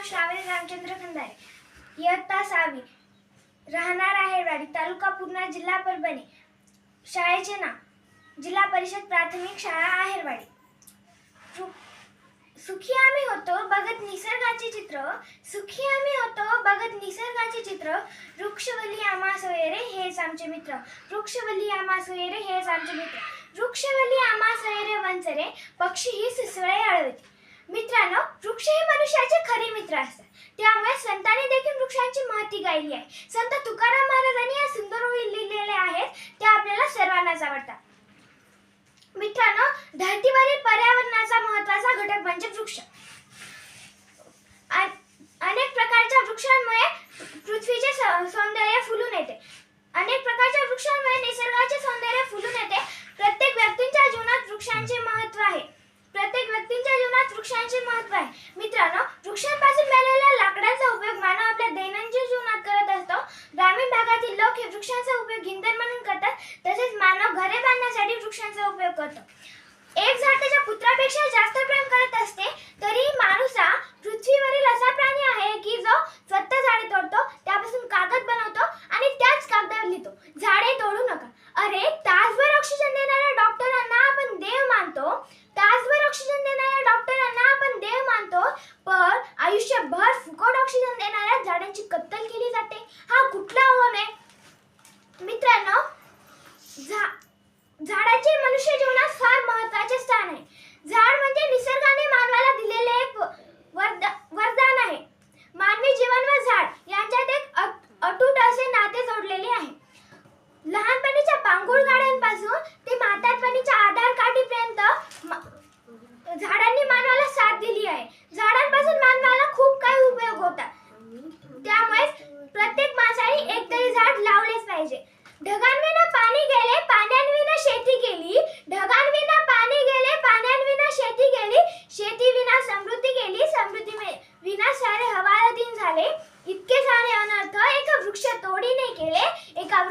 नाव श्रावणी रामचंद्र खंदारे इयत्ता सहावी. राहणार आहे वाडी. तालुका पूर्णा जिल्हा परभणी. शाळेचे नाव. जिल्हा परिषद प्राथमिक शाळा आहेरवाडी सुखी आम्ही होतो बघत निसर्गाचे चित्र. सुखी आम्ही होतो बघत निसर्गाचे चित्र. वृक्षवली आम्हा सोयरे हेच आमचे मित्र. वृक्षवली आम्हा सोयरे हेच आमचे मित्र. वृक्षवली आम्हा सोयरे वंचरे पक्षी ही सुसळे आळवती मित्रांनो वृक्ष हे मनुष्याचे खरे मित्र असतात. त्यामुळे संतांनी देखील वृक्षांची महती गायली आहे. संत तुकाराम महाराजांनी या सुंदर ओळी लिहिलेल्या आहेत त्या आपल्याला सर्वांनाच आवडतात. वृक्षांचे महत्त्व आहे. मित्रांनो वृक्षांपासून मिळालेल्या लाकडाचा उपयोग मानव आपल्या दैनंदिन जीवनात करत असतो. ग्रामीण भागातील लोक हे वृक्षांचा उपयोग इंधन म्हणून करतात तसेच मानव घरे बांधण्यासाठी वृक्षांचा उपयोग करतो एक झाड त्याच्या पुत्रापेक्षा जास्त प्रेम करत असते तरी माणूस हा पृथ्वीवरील असा प्राणी आहे की जो स्वतः झाडे तोडतो त्यापासून कागद बनवतो आणि त्याच कागदावर लिहितो. झाडे तोडू नका. अरे तासभर ऑक्सिजन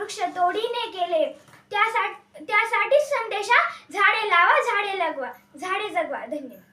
वृक्ष तोडीने केले. त्यासाठी त्यासाठीच संदेशा झाडे लावा झाडे लगवा झाडे जगवा. धन्यवाद.